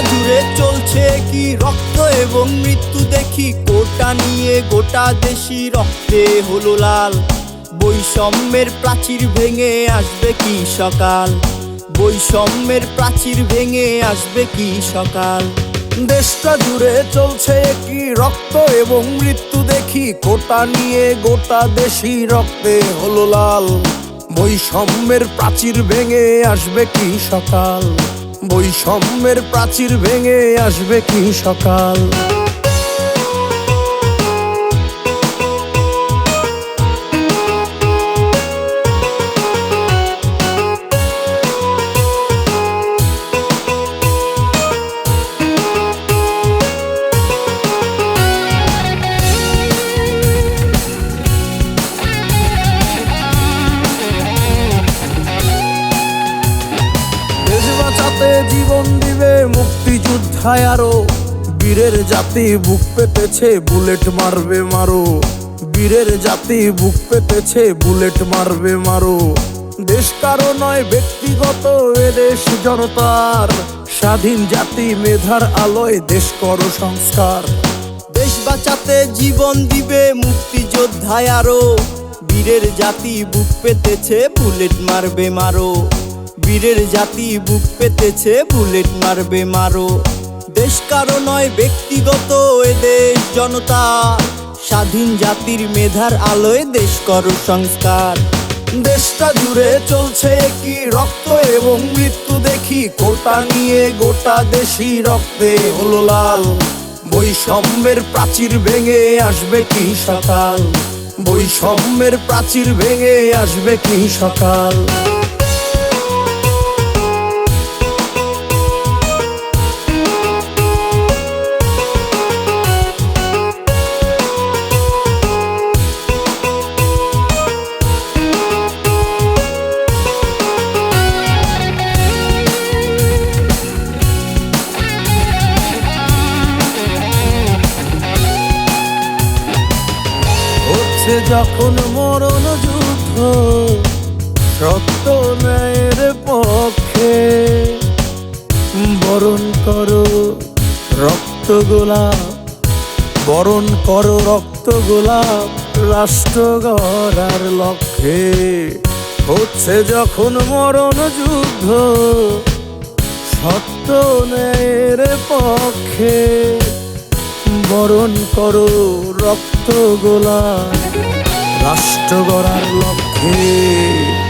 একই রক্ত এবং মৃত্যু দেখি কোটা নিয়ে গোটা দেশি রক্তে হলো লাল। বৈষম্যের প্রাচীর ভেঙে আসবে কি সকাল? বৈষম্যের প্রাচীর ভেঙে আসবে কি সকাল? দেশটা জুড়ে চলছে কি রক্ত এবং মৃত্যু দেখি কোটা নিয়ে গোটা দেশি রক্তে হলো লাল। বৈষম্যের প্রাচীর ভেঙে আসবে কি সকাল? বৈষম্যের প্রাচীর ভেঙে আসবে কি সকাল? জীবন দিবে মুক্তিযোদ্ধায় আরও। বীরের জাতি বুক পেতেছে, বুলেট মারবে মারো। বীরের জাতি বুক পেতেছে, বুলেট মারবে মারো। দেশ কারও নয়, ব্যক্তিগত এ দেশ জনতার। স্বাধীন জাতি মেধার আলোয় দেশ করো সংস্কার। দেশ বাঁচাতে জীবন দিবে মুক্তিযোদ্ধায় আরও। বীরের জাতি বুক পেতেছে, বুলেট মারবে মারো। বীরের জাতি বুক পেতেছে, বুলেট মারবে মারো। দেশ কারও নয়, ব্যক্তিগত এ দেশ জনতা। স্বাধীন জাতির মেধার আলোয় দেশ করো সংস্কার। দেশটা জুড়ে চলছে কি রক্ত এবং মৃত্যু দেখি, কোটা নিয়ে গোটা দেশি রক্তে হলো লাল। বৈষম্যের প্রাচীর ভেঙে আসবে কি সকাল? বৈষম্যের প্রাচীর ভেঙে আসবে কি সকাল? হচ্ছে যখন মরণ যুদ্ধ সত্য ন্যায়ের পক্ষে। বরণ করো রক্ত গোলাপ, বরণ করো রক্ত গোলাপ রাষ্ট্র গড়ার লক্ষ্যে। হচ্ছে যখন মরণ যুদ্ধ, সত্য ন্যায়ের পক্ষে। বরণ করো রক্ত গোলা রাষ্ট্র গড়ার লক্ষ্যে।